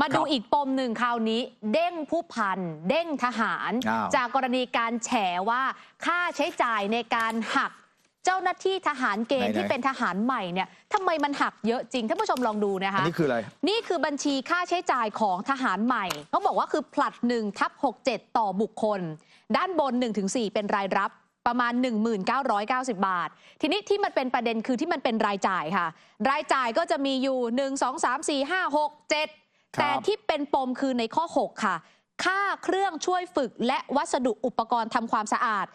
มาดูครับอีกปมหนึ่งคราวนี้ เด้งผู้พัน เด้งทหาร อ้าว จากกรณีการแฉว่าค่าใช้จ่ายในการหัก เจ้าหน้าที่ทหารเกณฑ์ไหนๆ ที่เป็นทหารใหม่เนี่ยทำไมมันหักเยอะจริงท่านผู้ชมลองดูนะอันคะ นี้คืออะไร นี่คือบัญชีค่าใช้จ่ายของทหารใหม่เขาบอกว่าคือผลัด1ทับ67 ต่อบุคคล ด้านบน 1-4 เป็นรายรับประมาณ 1990 บาท ทีนี้ที่มันเป็นประเด็นคือที่มันเป็นรายจ่ายค่ะ รายจ่ายก็จะมีอยู่ 1 2 3 4 5 6 7ครับ แต่ที่เป็นปมคือในข้อ 6 ค่ะ ค่าเครื่องช่วยฝึกและวัสดุอุปกรณ์ทำความสะอาด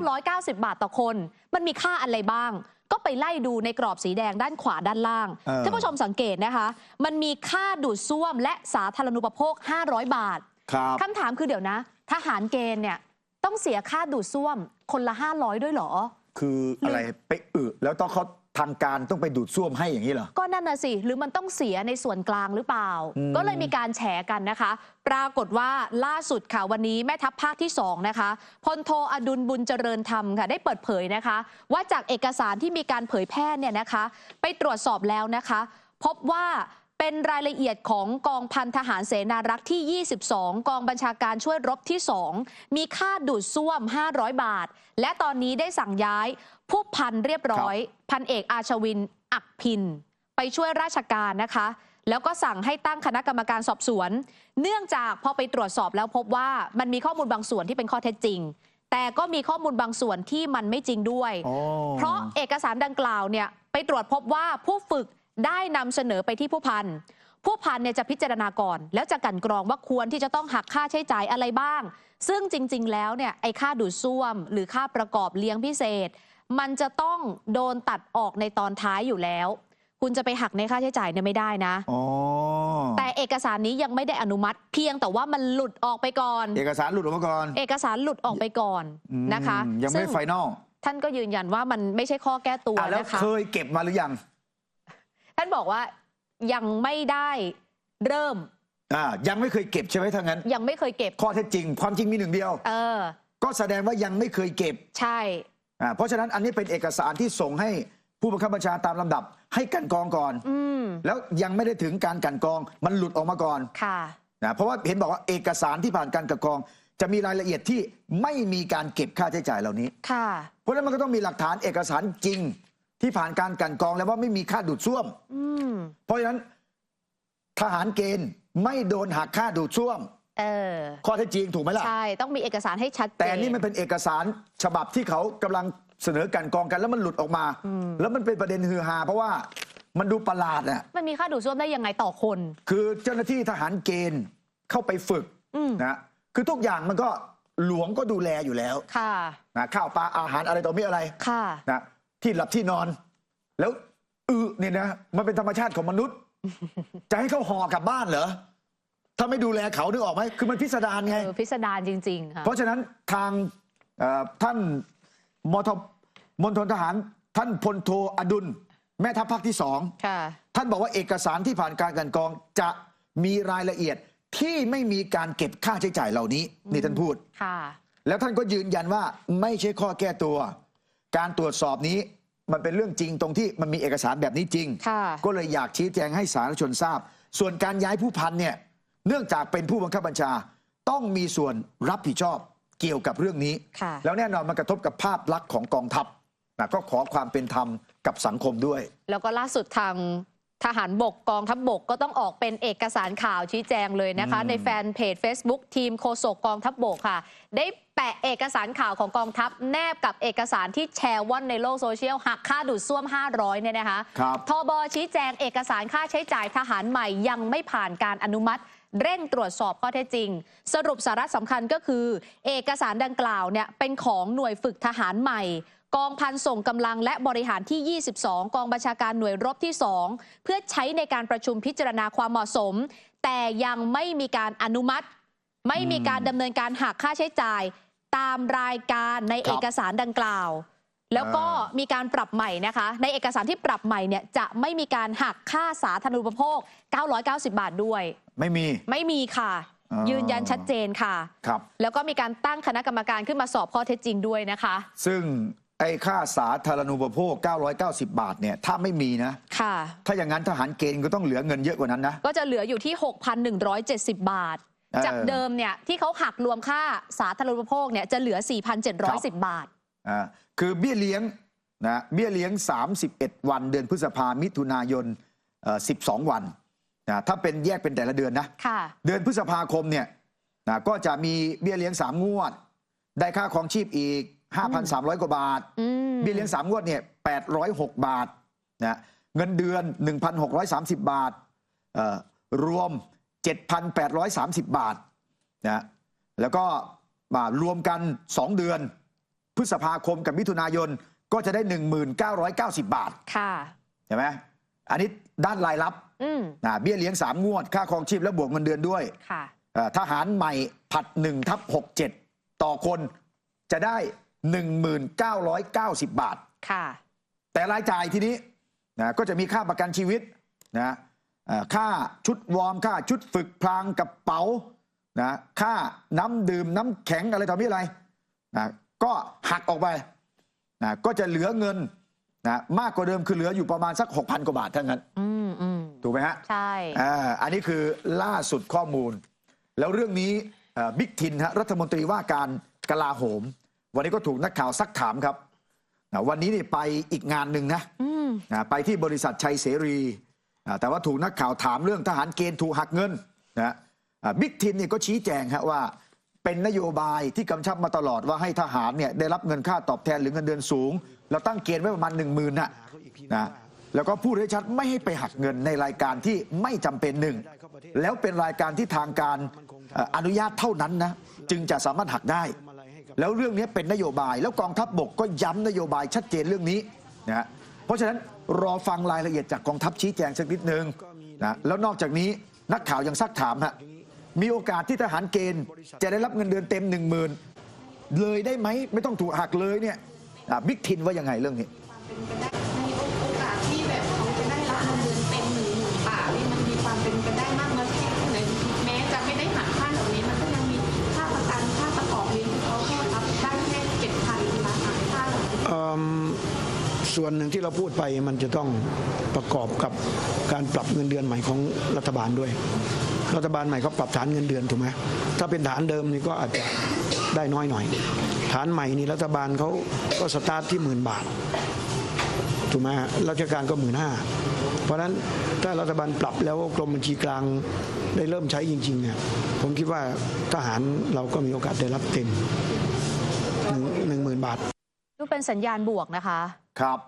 990 บาทต่อคน มันมีค่าอะไรบ้าง ก็ไปไล่ดูในกรอบสีแดงด้านขวาด้านล่างเออท่านผู้ชมสังเกตนะคะ มันมีค่าดูดซ่วมและสาธารณูปโภค 500 บาทครับคำถามคือเดี๋ยวนะ ทหารเกณฑ์เนี่ยต้องเสียค่าดูดซ่วมคนละ 500 ด้วยเหรอ คืออะไรไปอึแล้วต้องเขา ทางการต้องไปดูดซ่วมให้อย่างนี้เหรอ ก็นั่นน่ะสิ หรือมันต้องเสียในส่วนกลางหรือเปล่า อืม ก็เลยมีการแฉกันนะคะ ปรากฏว่าล่าสุดค่ะวันนี้แม่ทัพภาคที่ 2 นะคะพลโทอดุลบุญเจริญธรรมค่ะได้เปิดเผยนะคะ ว่าจากเอกสารที่มีการเผยแพร่เนี่ยนะคะ ไปตรวจสอบแล้วนะคะ พบว่า เป็นรายละเอียดของกองพันทหารเสนารักษ์ที่ 22 กองบัญชาการช่วยรบที่ 2 มีค่าดูดซ่วม 500 บาท และตอนนี้ได้สั่งย้ายผู้พันเรียบร้อย พันเอกอาชวิน อักพิน ไปช่วยราชการนะคะ แล้วก็สั่งให้ตั้งคณะกรรมการสอบสวน เนื่องจากพอไปตรวจสอบแล้วพบว่ามันมีข้อมูลบางส่วนที่เป็นข้อเท็จจริงแต่ก็มีข้อมูลบางส่วนที่มันไม่จริงด้วยอ๋อเพราะเอกสารดังกล่าวเนี่ยไปตรวจพบว่าผู้ฝึก ได้นำเสนอไปที่ผู้พันผู้พันเนี่ยจะพิจารณาก่อน แล้วจะกลันกรองว่าควรที่จะต้องหักค่าใช้จ่ายอะไรบ้าง ซึ่งจริง ๆ แล้วเนี่ยไอ้ค่าดูดซ่วม หรือค่าประกอบเลี้ยงพิเศษ มันจะต้องโดนตัดออกในตอนท้ายอยู่แล้ว คุณจะไปหักในค่าใช้จ่ายเนี่ยไม่ได้นะอ๋อแต่เอกสารนี้ยังไม่ได้อนุมัติ เพียงแต่ว่ามันหลุดออกไปก่อน เอกสารหลุดออกมาก่อน เอกสารหลุดออกไปก่อนอืมนะคะยังไม่ซึ่ไฟนอลท่านก็ยืนยันว่ามันไม่ใช่ข้อแก้ตัวอะแล้วนะคะเคยเก็บมาหรือยัง ท่านบอกว่ายังไม่ได้เริ่ม อ่ายังไม่เคยเก็บใช่ไหมถ้างั้น ยังไม่เคยเก็บ ข้อเท็จจริง ความจริงมีหนึ่งเดียว เออ ก็แสดงว่ายังไม่เคยเก็บใช่ อ่าเพราะฉะนั้นอันนี้เป็นเอกสารที่ส่งให้ผู้บังคับบัญชาตามลำดับ ให้กลันกรองก่อน อืมแล้วยังไม่ได้ถึงการกลันกรอง มันหลุดออกมาก่อนค่ะ นะเพราะว่าเห็นบอกว่าเอกสารที่ผ่านการกลันกรอง จะมีรายละเอียดที่ไม่มีการเก็บค่าใช้จ่ายเหล่านี้ ค่ะ เพราะฉะนั้นมันก็ต้องมีหลักฐานเอกสารจริง ที่ผ่านการกลันกรองแล้วว่าไม่มีค่าดูดซ่วมอืมเพราะฉะนั้น ทหารเกณฑ์ไม่โดนหักค่าดูดซ่วมเออข้อเท็จจริงถูกไหมล่ะใช่ต้องมีเอกสารให้ชัดเจนแต่นี่มันเป็นเอกสารฉบับที่เขากำลังเสนอกลันกรองกันแล้วมันหลุดออกมา แล้วมันเป็นประเด็นฮือฮาเพราะว่ามันดูประหลาดน่ะมันมีค่าดูดซ่วมได้ยังไงต่อคน คือเจ้าหน้าที่ทหารเกณฑ์เข้าไปฝึกอืมนะคือทุกอย่างมันก็หลวงก็ดูแลอยู่แล้ว ค่ะนะข้าวปลาอาหารอะไรต่อมีอะไร ค่ะนะ ที่หลับที่นอน แล้วอึเนี่ยนะมันเป็นธรรมชาติของมนุษย์ จะให้เขาห่อกลับบ้านเหรอถ้าไม่ดูแลเขานึกออกไหมคือมันพิสดารไง เออพิสดารจริงๆค่ะเพราะฉะนั้นทางเอ่อท่านมทมณฑลทหาร ท่านพลโทอดุล แม่ทัพภาคที่สองค่ะ ท่านบอกว่าเอกสารที่ผ่านการกลันกรองจะมีรายละเอียดที่ไม่มีการเก็บค่าใช้จ่ายเหล่านี้นี่ท่านพูด ค่ะ แล้วท่านก็ยืนยันว่าไม่ใช่ข้อแก้ตัว การตรวจสอบนี้มันเป็นเรื่องจริงตรงที่มันมีเอกสารแบบนี้จริงค่ะก็เลยอยากชี้แจงให้สาธารณชนทราบ ส่วนการย้ายผู้พันเนี่ยเนื่องจากเป็นผู้บังคับบัญชาต้องมีส่วนรับผิดชอบเกี่ยวกับเรื่องนี้ค่ะแล้วแน่นอนมันกระทบกับภาพลักษณ์ของกองทัพนะก็ขอความเป็นธรรมกับสังคมด้วย แล้วก็ล่าสุดทาง ทหารบกกองทัพบบกก็ต้องออกเป็นเอกสารข่าวชี้แจงเลยนะคะอืมในแฟนเพจ Facebook ทีมโฆษกกองทัพบบกค่ะ ได้แปะเอกสารข่าวของกองทัพแนบกับเอกสารที่แชร์ว่อนในโลกโซเชียลหักค่าดูดซ่วม 500 เนี่ยนะคะครับทบชี้แจงเอกสารค่าใช้จ่ายทหารใหม่ยังไม่ผ่านการอนุมัติ เร่งตรวจสอบข้อเท็จจริง สรุปสาระสำคัญก็คือ เอกสารดังกล่าวเนี่ยเป็นของหน่วยฝึกทหารใหม่ กองพันส่งกำลังและบริหารที่ 22 กองบัญชาการหน่วยรบที่ 2 เพื่อใช้ในการประชุมพิจารณาความเหมาะสม แต่ยังไม่มีการอนุมัติ ไม่มีการดำเนินการหักค่าใช้จ่าย ตามรายการในครับเอกสารดังกล่าว แล้วก็อ่ามีการปรับใหม่นะคะ ในเอกสารที่ปรับใหม่เนี่ยจะไม่มีการหักค่าสาธารณูปโภค 990 บาทด้วย ไม่มี ไม่มีค่ะอ่ายืยืนยันชัดเจนค่ะ ครับ แล้วก็มีการตั้งคณะกรรมการขึ้นมาสอบข้อเท็จจริงด้วยนะคะ ซึ่ง ไอ้ค่าสาธารณูปโภค 990 บาทเนี่ยถ้าไม่มีนะ ค่ะ ถ้าอย่างนั้นทหารเกณฑ์ก็ต้องเหลือเงินเยอะกว่านั้นนะ ก็จะเหลืออยู่ที่ 6,170 บาท เออจากเดิมเนี่ยที่เขาหักรวมค่าสาธารณูปโภคเนี่ยจะเหลือ4,710 บาท อ่าคือเบี้ยเลี้ยงนะเบี้ยเลี้ยง 31 วัน เดือนพฤษภามิถุนายนเอ่อ12 วันนะถ้าเป็นแยกเป็นแต่ละเดือนนะ ค่ะ เดือนพฤษภาคมเนี่ยนะก็จะมีเบี้ยเลี้ยง3งวด ได้ค่าครองชีพอีก 5,300 กว่าบาทอืมเบี้ยเลี้ยง3งวดเนี่ย806 บาทนะเงินเดือน 1,630 บาทเอ่อรวม 7,830 บาทนะแล้วก็มารวมกัน 2 เดือน พฤษภาคมกับมิถุนายนก็จะได้ 1,990 บาทค่ะใช่ไหมอันนี้ด้านรายรับอืมนะเบี้ยเลี้ยง 3 งวด ค่าครองชีพและบวกเงินเดือนด้วยค่ะเอ่อทหารใหม่ผัด1ทับ67 ต่อคนจะได้ 1,990 บาท ค่ะ แต่รายจ่ายทีนี้นะก็จะมีค่าประกันชีวิตนะเอ่อค่าชุดวอร์มค่าชุดฝึกพรางกระเป๋านะค่าน้ำดื่มน้ำแข็งอะไรต่อมีอะไรนะก็หักออกไปนะก็จะเหลือเงินนะมากกว่าเดิมคือเหลืออยู่ประมาณสัก 6,000 กว่าบาทเท่านั้น อืมอืมถูกไหมฮะใช่ อ่าอันนี้คือล่าสุดข้อมูล แล้วเรื่องนี้เอ่อบิ๊กทินฮะรัฐมนตรีว่าการกลาโหม วันนี้ก็ถูกนักข่าวซักถามครับนะวันนี้นี่ไปอีกงานหนึ่งนะอืมนะไปที่บริษัทชัยเสรีอ่าแต่ว่าถูกนักข่าวถามเรื่องทหารเกณฑ์ถูกหักเงินนะอ่าบิ๊กทินเนี่ยก็ชี้แจงฮะว่า เป็นนโยบายที่กำชับมาตลอดว่าให้ทหารเนี่ยได้รับเงินค่าตอบแทนหรือเงินเดือนสูง เราตั้งเกณฑ์ไว้ประมาณหนึ่งหมื่นนะนะแล้วก็พูดให้ชัดไม่ให้ไปหักเงินในรายการที่ไม่จำเป็นหนึ่งแล้วเป็นรายการที่ทางการเอ่ออนุญาตเท่านั้นนะจึงจะสามารถหักได้ แล้วเรื่องนี้เป็นนโยบาย แล้วกองทัพบกก็ย้ำนโยบายชัดเจนเรื่องนี้นะฮะเพราะฉะนั้นรอฟังรายละเอียดจากกองทัพชี้แจงสักนิดนึงนะแล้วนอกจากนี้นักข่าวยังซักถามฮะมีโอกาสที่ทหารเกณฑ์ จะได้รับเงินเดือนเต็มหนึ่งหมื่นเลยได้ไหมไม่ต้องถูกหักเลยเนี่ยบิ๊กทินว่ายังไงเรื่องนี้ ส่วนหนึ่งที่เราพูดไปมันจะต้องประกอบกับการปรับเงินเดือนใหม่ของรัฐบาลด้วย รัฐบาลใหม่เขาปรับฐานเงินเดือนถูกไหมถ้าเป็นฐานเดิมนี่ก็อาจจะได้น้อยหน่อย ฐานใหม่นี่รัฐบาลเขาก็สตาร์ทที่หมื่นบาทถูกไหมฮะราชการก็หมื่นห้าเพราะฉะนั้นถ้ารัฐบาลปรับแล้วกรมบัญชีกลางได้เริ่มใช้จริงๆเนี่ยผมคิดว่าทหารเราก็มีโอกาสได้รับเต็มหนึ่งหมื่นบาทดูเป็นสัญญาณบวกนะคะ ครับ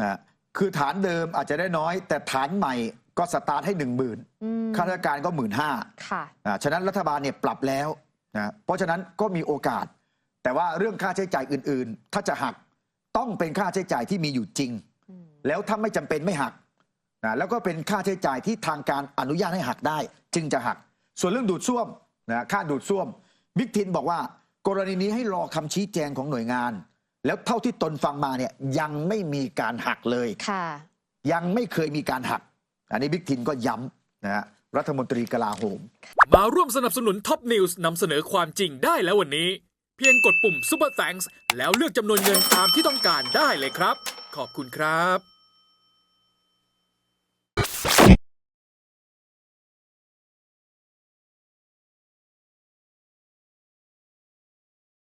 นะคือฐานเดิมอาจจะได้น้อย แต่ฐานใหม่ก็สตาร์ทให้หนึ่งหมื่นอืมข้าราชการก็หมื่นห้าค่ะอ่าฉะนั้นรัฐบาลเนี่ยปรับแล้วนะเพราะฉะนั้นก็มีโอกาส แต่ว่าเรื่องค่าใช้จ่ายอื่น ๆ ถ้าจะหักต้องเป็นค่าใช้จ่ายที่มีอยู่จริง แล้วถ้าไม่จำเป็นไม่หักนะแล้วก็เป็นค่าใช้จ่ายที่ทางการอนุญาตให้หักได้ จึงจะหัก ส่วนเรื่องดูดซ่วมนะค่าดูดซ่วมบิ๊กทินบอกว่า กรณีนี้ให้รอคำชี้แจงของหน่วยงาน แล้วเท่าที่ตนฟังมาเนี่ยยังไม่มีการหักเลยค่ะยังไม่เคยมีการหัก อันนี้บิ๊กทินก็ย้ำนะฮะรัฐมนตรีกลาโหม มาร่วมสนับสนุนท็อปนิวส์นำเสนอความจริงได้แล้ววันนี้ เพียงกดปุ่ม Super Thanks แล้วเลือกจำนวนเงินตามที่ต้องการได้เลยครับ ขอบคุณครับ